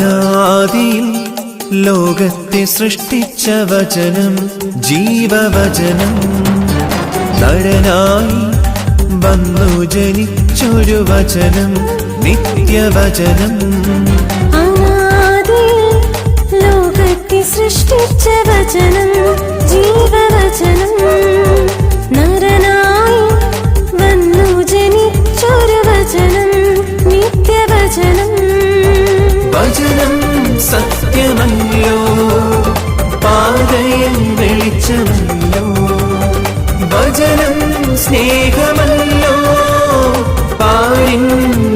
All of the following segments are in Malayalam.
അനാദിയിൽ ലോകത്തെ സൃഷ്ടിച്ച വചനം ജീവവചനം. നരനായി വന്നു ജനിച്ചൊരു വചനം നിത്യവചനം. ലോകത്തെ സൃഷ്ടിച്ച വചനം ജീവവചനം. നരനായി വന്നു ജനിച്ചൊരു വചനം നിത്യവചനം. വചനം സത്യമല്ലോ പാതയിൽ വെളിച്ചമല്ലോ വചനം സ്നേഹമല്ലോ പാരിൻ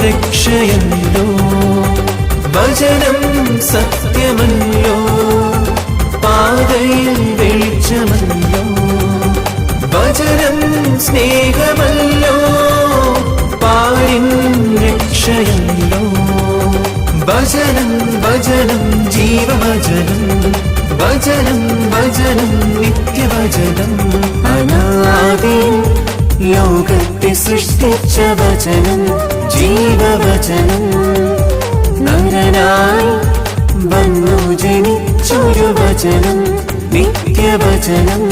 രക്ഷയല്ലോ വചനം സത്യമല്ലോ പാതയിൽ വെളിച്ചമല്ലോ വചനം സ്നേഹമല്ലോ പാരിൻ രക്ഷയല്ലോ വചനം വചനം ജീവവചനം വചനം വചനം നിത്യവചനം അനാദിയിൽ ലോകത്തെ സൃഷ്ടിച്ച വചനം ജീവവചനം നരനായി വന്നു ജനിച്ചൊരു വചനം നിത്യവചനം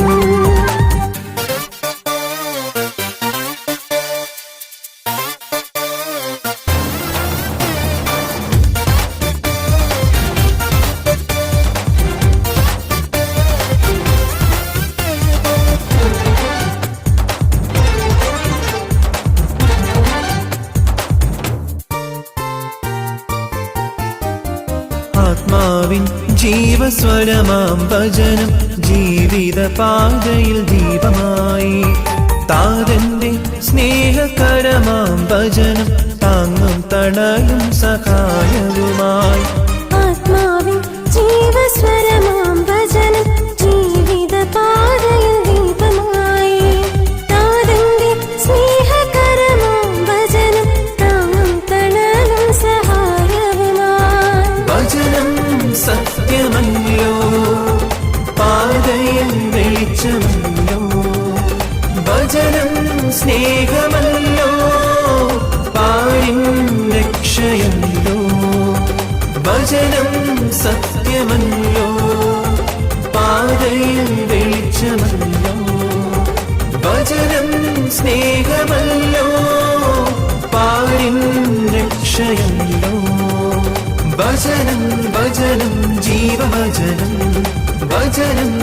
ആത്മാവിൻ ജീവസ്വരമാം ഭജനം ജീവിത പാതയിൽ ദീപമായി. താതന്റെ സ്നേഹകരമാം ഭജനം താങ്ങും തണലും സഹായവുമായി. പാതയിൽ വെളിച്ചമല്ലോ വചനം സ്നേഹമല്ലോ. പാരിൻ രക്ഷയല്ലോ. വചനം സത്യമല്ലോ. പാതയിൽ വെളിച്ചമല്ലോ. വചനം സ്നേഹമല്ലോ. പാരിൻ രക്ഷയല്ലോ. വചനം വചനം ജീവവചനം വചനം